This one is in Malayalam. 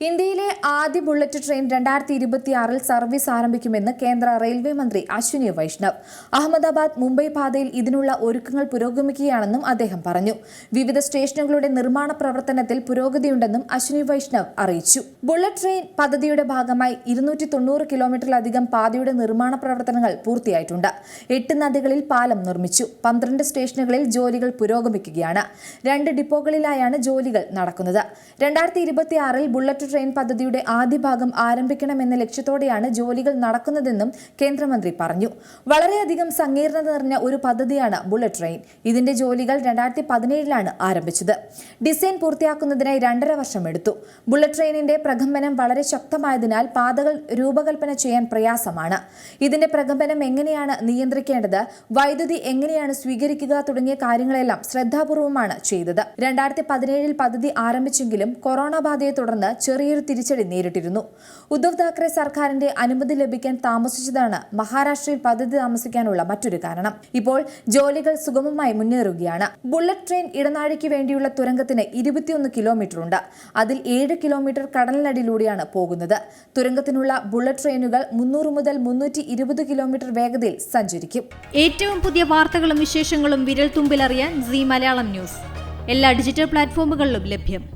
ഇന്ത്യയിലെ ആദ്യ ബുള്ളറ്റ് ട്രെയിൻ രണ്ടായിരത്തി ഇരുപത്തിയാറിൽ സർവീസ് ആരംഭിക്കുമെന്ന് കേന്ദ്ര റെയിൽവേ മന്ത്രി അശ്വിനി വൈഷ്ണവ്. അഹമ്മദാബാദ് മുംബൈ പാതയിൽ ഇതിനുള്ള ഒരുക്കങ്ങൾ പുരോഗമിക്കുകയാണെന്നും അദ്ദേഹം പറഞ്ഞു. വിവിധ സ്റ്റേഷനുകളുടെ നിർമ്മാണ പ്രവർത്തനത്തിൽ പുരോഗതിയുണ്ടെന്നും അശ്വിനി വൈഷ്ണവ് അറിയിച്ചു. ബുള്ളറ്റ് ട്രെയിൻ പദ്ധതിയുടെ ഭാഗമായി ഇരുന്നൂറ്റി തൊണ്ണൂറ് കിലോമീറ്ററിലധികം പാതയുടെ നിർമ്മാണ പ്രവർത്തനങ്ങൾ പൂർത്തിയായിട്ടുണ്ട്. എട്ട് നദികളിൽ പാലം നിർമ്മിച്ചു. പന്ത്രണ്ട് സ്റ്റേഷനുകളിൽ ജോലികൾ പുരോഗമിക്കുകയാണ്. രണ്ട് ഡിപ്പോകളിലായാണ് ജോലികൾ നടക്കുന്നത്. രണ്ടായിരത്തി ഇരുപത്തിയാറിൽ ബുള്ളറ്റ് ട്രെയിൻ പദ്ധതിയുടെ ആദ്യ ഭാഗം ആരംഭിക്കണമെന്ന ലക്ഷ്യത്തോടെയാണ് ജോലികൾ നടക്കുന്നതെന്നും കേന്ദ്രമന്ത്രി പറഞ്ഞു. വളരെയധികം സങ്കീർണത നിറഞ്ഞ ഒരു പദ്ധതിയാണ് ബുള്ളറ്റ് ട്രെയിൻ. ഇതിന്റെ ജോലികൾ രണ്ടായിരത്തി പതിനേഴിലാണ് ആരംഭിച്ചത്. ഡിസൈൻ പൂർത്തിയാക്കുന്നതിനായി രണ്ടര വർഷം എടുത്തു. ബുള്ളറ്റ് ട്രെയിനിന്റെ പ്രകമ്പനം വളരെ ശക്തമായതിനാൽ പാതകൾ രൂപകൽപ്പന ചെയ്യാൻ പ്രയാസമാണ്. ഇതിന്റെ പ്രകമ്പനം എങ്ങനെയാണ് നിയന്ത്രിക്കേണ്ടത്? വൈദ്യുതി എങ്ങനെയാണ് സ്വീകരിക്കുക തുടങ്ങിയ കാര്യങ്ങളെല്ലാം ശ്രദ്ധാപൂർവമാണ് ചെയ്തത്. രണ്ടായിരത്തി പതിനേഴിൽ പദ്ധതി ആരംഭിച്ചെങ്കിലും കൊറോണ ബാധയെ തുടർന്ന് ചെറിയൊരു തിരിച്ചടി നേരിട്ടിരുന്നു. ഉദ്ധവ് താക്കറെ സർക്കാരിന്റെ അനുമതി ലഭിക്കാൻ താമസിച്ചതാണ് മഹാരാഷ്ട്രയിൽ പദ്ധതി താമസിക്കാനുള്ള മറ്റൊരു കാരണം. ഇപ്പോൾ ജോലികൾ സുഗമമായി മുന്നേറുകയാണ്. ബുള്ളറ്റ് ട്രെയിൻ ഇടനാഴിക്ക് വേണ്ടിയുള്ള തുരങ്കത്തിന് ഇരുപത്തിയൊന്ന് കിലോമീറ്റർ ഉണ്ട് അതിൽ ഏഴ് കിലോമീറ്റർ കടലിനടിയിലൂടെയാണ് പോകുന്നത്. തുരങ്കത്തിനുള്ള ബുള്ളറ്റ് ട്രെയിനുകൾ മുന്നൂറ് മുതൽ മുന്നൂറ്റി ഇരുപത് കിലോമീറ്റർ വേഗതയിൽ സഞ്ചരിക്കും. ഏറ്റവും പുതിയ വാർത്തകളും വിശേഷങ്ങളും വിരൽ തുമ്പിലറിയാൻ സി മലയാളം ന്യൂസ്. എല്ലാ ഡിജിറ്റൽ പ്ലാറ്റ്ഫോമുകളിലും ലഭ്യം.